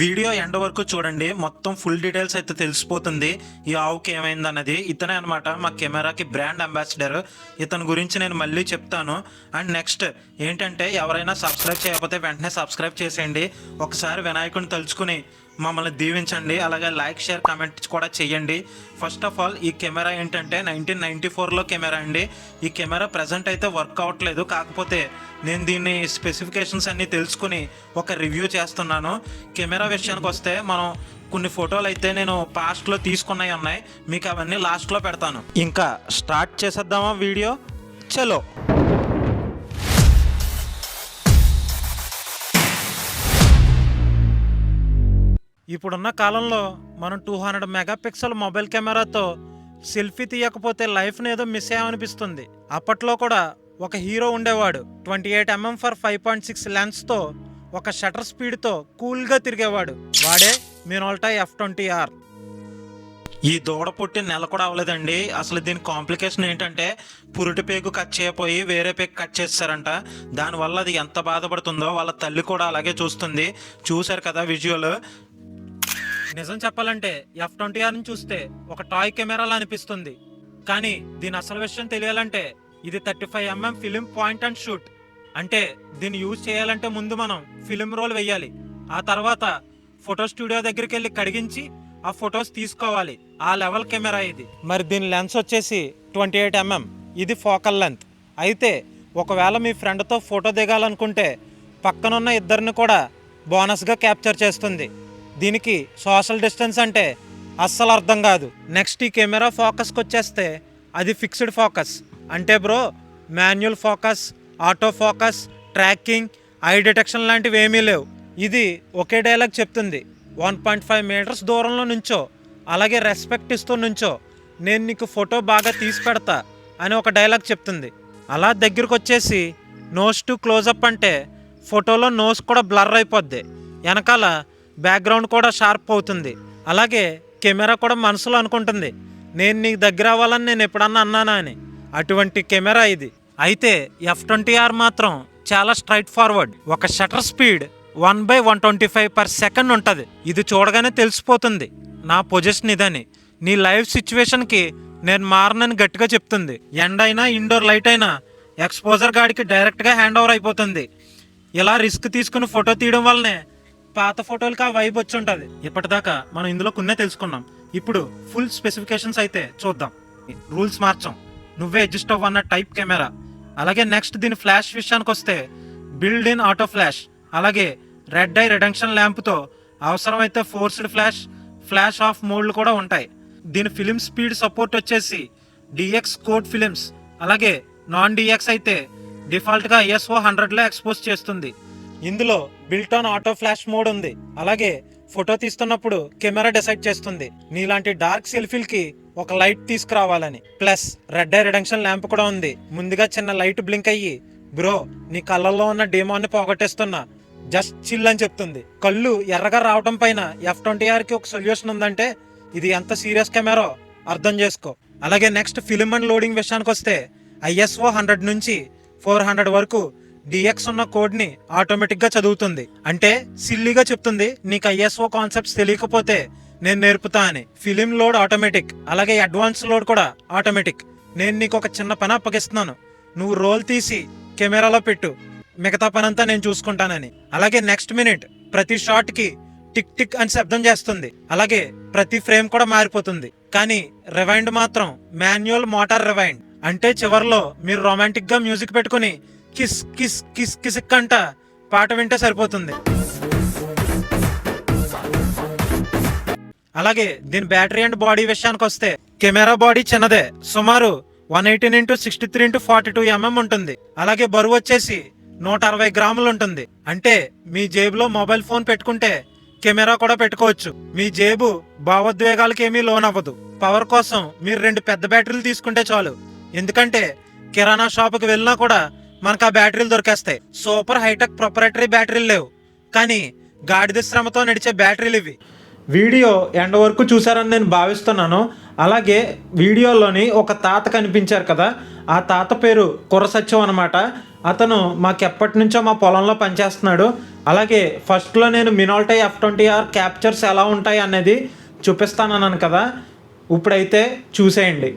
Video end వరకు చూడండి. మొత్తం ఫుల్ డీటెయిల్స్ అయితే తెలిసిపోతుంది. ఈ ఆవుకి ఏమైంది అన్నది ఇతనే అనమాట మా కెమెరాకి బ్రాండ్ అంబాసిడర్. ఇతని గురించి నేను మళ్ళీ చెప్తాను. అండ్ నెక్స్ట్ ఏంటంటే ఎవరైనా సబ్స్క్రైబ్ చేయకపోతే వెంటనే సబ్స్క్రైబ్ చేసేయండి. ఒకసారి వినాయకుడిని తలుచుకుని మమ్మల్ని దీవించండి అలాగే లైక్ షేర్ కామెంట్ కూడా చేయండి. ఫస్ట్ ఆఫ్ ఆల్ ఈ కెమెరా ఏంటంటే నైన్టీన్ నైన్టీ ఫోర్లో కెమెరా అండి. ఈ కెమెరా ప్రజెంట్ అయితే వర్క్ అవ్వట్లేదు. కాకపోతే నేను దీన్ని స్పెసిఫికేషన్స్ అన్నీ తెలుసుకుని ఒక రివ్యూ చేస్తున్నాను. కెమెరా విషయానికి వస్తే మనం కొన్ని ఫోటోలు అయితే నేను పాస్ట్లో తీసుకున్నవి ఉన్నాయి. మీకు అవన్నీ లాస్ట్లో పెడతాను. ఇంకా స్టార్ట్ చేసేద్దామా వీడియో? చలో. ఇప్పుడున్న కాలంలో మనం two hundred megapixel mobile camera selfie తీయకపోతే లైఫ్ని ఏదో మిస్ అయ్యామనిపిస్తుంది. అప్పట్లో కూడా ఒక హీరో ఉండేవాడు. Twenty eight mm for five point six లెన్స్తో ఒక షటర్ స్పీడ్తో కూల్గా తిరిగేవాడు. వాడే మినోల్టా ఎఫ్ ట్వంటీ ఆర్. ఈ దూడ పుట్టి నెల కూడా అవ్వలేదండి. అసలు దీని కాంప్లికేషన్ ఏంటంటే పురుటి పేగు కట్ చేయపోయి వేరే పేగు కట్ చేస్తారంట. దానివల్ల అది ఎంత బాధపడుతుందో వాళ్ళ తల్లి కూడా అలాగే చూస్తుంది. చూశారు కదా విజువల్. నిజం చెప్పాలంటే ఎఫ్ ట్వంటీ ఆర్ని చూస్తే ఒక టాయ్ కెమెరాలా అనిపిస్తుంది. కానీ దీని అసలు విషయం తెలియాలంటే ఇది thirty five mm film point and shoot అంటే దీన్ని యూజ్ చేయాలంటే ముందు మనం ఫిలిం రోల్ వేయాలి ఆ తర్వాత ఫోటో స్టూడియో దగ్గరికి వెళ్ళి కడిగించి ఆ ఫొటోస్ తీసుకోవాలి. ఆ లెవెల్ కెమెరా ఇది. మరి దీని లెన్స్ వచ్చేసి ట్వంటీ ఎయిట్ ఎంఎం ఇది ఫోకల్ లెంత్ అయితే ఒకవేళ మీ ఫ్రెండ్తో ఫోటో దిగాలనుకుంటే పక్కనున్న ఇద్దరిని కూడా బోనస్గా క్యాప్చర్ చేస్తుంది. దీనికి సోషల్ డిస్టెన్స్ అంటే అస్సలు అర్థం కాదు. నెక్స్ట్ ఈ కెమెరా ఫోకస్కి వచ్చేస్తే అది ఫిక్స్డ్ ఫోకస్. అంటే bro manual focus auto focus tracking eye detection లాంటివి ఏమీ లేవు. ఇది ఒకే డైలాగ్ చెప్తుంది. వన్ పాయింట్ ఫైవ్ మీటర్స్ దూరంలో నుంచో అలాగే రెస్పెక్ట్ ఇస్తూ నుంచో నేను నీకు ఫోటో బాగా తీసి పెడతా అని ఒక డైలాగ్ చెప్తుంది. అలా దగ్గరకు వచ్చేసి నోస్ టు క్లోజప్ అంటే ఫోటోలో నోస్ కూడా బ్లర్ అయిపోద్ది. వెనకాల బ్యాక్గ్రౌండ్ కూడా షార్ప్ అవుతుంది. అలాగే కెమెరా కూడా మనసులో అనుకుంటుంది. నేను నీకు దగ్గర అవ్వాలని నేను ఎప్పుడన్నా అన్నానా అని. అటువంటి కెమెరా ఇది. అయితే ఎఫ్ ట్వంటీ ఆర్ మాత్రం చాలా స్ట్రైట్ ఫార్వర్డ్ ఒక shutter speed one by one twenty five per second ఉంటుంది. ఇది చూడగానే తెలిసిపోతుంది. నా పొజిషన్ ఇదని. నీ లైవ్ సిచ్యువేషన్కి నేను మారనని గట్టిగా చెప్తుంది. ఎండ్ అయినా ఇండోర్ లైట్ అయినా ఎక్స్పోజర్ గాడికి డైరెక్ట్గా హ్యాండ్ ఓవర్ అయిపోతుంది. ఇలా రిస్క్ తీసుకుని ఫోటో తీయడం వల్లనే పాత ఫోటోలకి ఆ వైబ్ వచ్చి ఉంటుంది. ఇప్పటిదాకా మనం ఇందులో కొన్నే తెలుసుకున్నాం. ఇప్పుడు ఫుల్ స్పెసిఫికేషన్స్ అయితే చూద్దాం. రూల్స్ మార్చం. నువ్వే అడ్జస్ట్ అవ్వన్న టైప్ కెమెరా అలాగే నెక్స్ట్ దీని ఫ్లాష్ విషయానికి వస్తే బిల్డ్ ఇన్ ఆటో ఫ్లాష్ అలాగే రెడ్ ఐ రిడక్షన్ ల్యాంప్తో అవసరమైతే ఫోర్స్డ్ ఫ్లాష్ ఫ్లాష్ ఆఫ్ మోడ్లు కూడా ఉంటాయి. దీని ఫిలిం స్పీడ్ సపోర్ట్ వచ్చేసి డిఎక్స్ కోడ్ ఫిలిమ్స్ అలాగే నాన్ డిఎక్స్ అయితే డిఫాల్ట్గా ఐఎస్ఓ హండ్రెడ్లో ఎక్స్పోజ్ చేస్తుంది. ఇందులో బిల్టాన్ ఆటో ఫ్లాష్ మోడ్ ఉంది. అలాగే ఫోటో తీస్తున్నప్పుడు కెమెరా డిసైడ్ చేస్తుంది. నీలాంటి డార్క్ సెల్ఫీలకి ఒక లైట్ తీసుకురావాలని. Plus red eye reduction lamp కూడా ఉంది. ముందుగా చిన్న లైట్ బ్లింక్ అయ్యి బ్రో నీ కళ్ళల్లో ఉన్న డేమాన్ని పోగొట్టేస్తున్నా. జస్ట్ చిల్ అని చెప్తుంది. కళ్ళు ఎర్రగా రావడం పైన ఎఫ్ ట్వంటీ ఆర్కి ఒక సొల్యూషన్ ఉందంటే ఇది ఎంత సీరియస్ కెమెరా అర్థం చేసుకో. అలాగే నెక్స్ట్ ఫిలిం అండ్ లోడింగ్ విషయానికి వస్తే ఐఎస్ఓ హండ్రెడ్ నుంచి ఫోర్ హండ్రెడ్ వరకు డిఎక్స్ ఉన్న కోడ్ని ఆటోమేటిక్గా చదువుతుంది. అంటే సిల్లీగా చెప్తుంది నీకు ఐఎస్ఓ కాన్సెప్ట్స్ తెలియకపోతే నేను నేర్పుతా అని. ఫిలిం లోడ్ ఆటోమేటిక్ అలాగే అడ్వాన్స్ లోడ్ కూడా ఆటోమేటిక్. నేను నీకు ఒక చిన్న పని అప్పగిస్తున్నాను. నువ్వు రోల్ తీసి కెమెరాలో పెట్టు. మిగతా పనంతా నేను చూసుకుంటానని. అలాగే నెక్స్ట్ మినిట్ ప్రతి షాట్కి టిక్ టిక్ అని శబ్దం చేస్తుంది. అలాగే ప్రతి ఫ్రేమ్ కూడా మారిపోతుంది. కానీ రివైండ్ మాత్రం మాన్యువల్ మోటార్ రివైండ్. అంటే చివర్లో మీరు రొమాంటిక్గా మ్యూజిక్ పెట్టుకుని కిస్ కిస్ కిస్ కిసిక్ అంట పాట వింటే సరిపోతుంది. అలాగే దీని బ్యాటరీ అండ్ బాడీ విషయానికి వస్తే కెమెరా బాడీ చిన్నదే. సుమారు one eighteen into sixty three into forty two mm ఉంటుంది. అలాగే బరువు వచ్చేసి నూట అరవై గ్రాములు ఉంటుంది. అంటే మీ జేబులో మొబైల్ ఫోన్ పెట్టుకుంటే కెమెరా కూడా పెట్టుకోవచ్చు. మీ జేబు భావోద్వేగాలకి ఏమీ లోన్ అవ్వదు పవర్ కోసం మీరు రెండు పెద్ద బ్యాటరీలు తీసుకుంటే చాలు. ఎందుకంటే కిరాణా షాపుకి వెళ్ళినా కూడా మనకు ఆ బ్యాటరీలు దొరికేస్తాయి. సూపర్ హైటెక్ ప్రొపరేటరీ బ్యాటరీలు లేవు. కానీ గాడిద శ్రమతో నడిచే బ్యాటరీలు ఇవి. వీడియో ఎండ వరకు చూసారని నేను భావిస్తున్నాను. అలాగే వీడియోలోని ఒక తాత కనిపించారు కదా. ఆ తాత పేరు కురసత్యం అనమాట అతను మాకు ఎప్పటి నుంచో మా పొలంలో పనిచేస్తున్నాడు. అలాగే ఫస్ట్లో నేను Minolta F twenty R captures ఎలా ఉంటాయి అనేది చూపిస్తానన్నాను కదా. ఇప్పుడైతే చూసేయండి.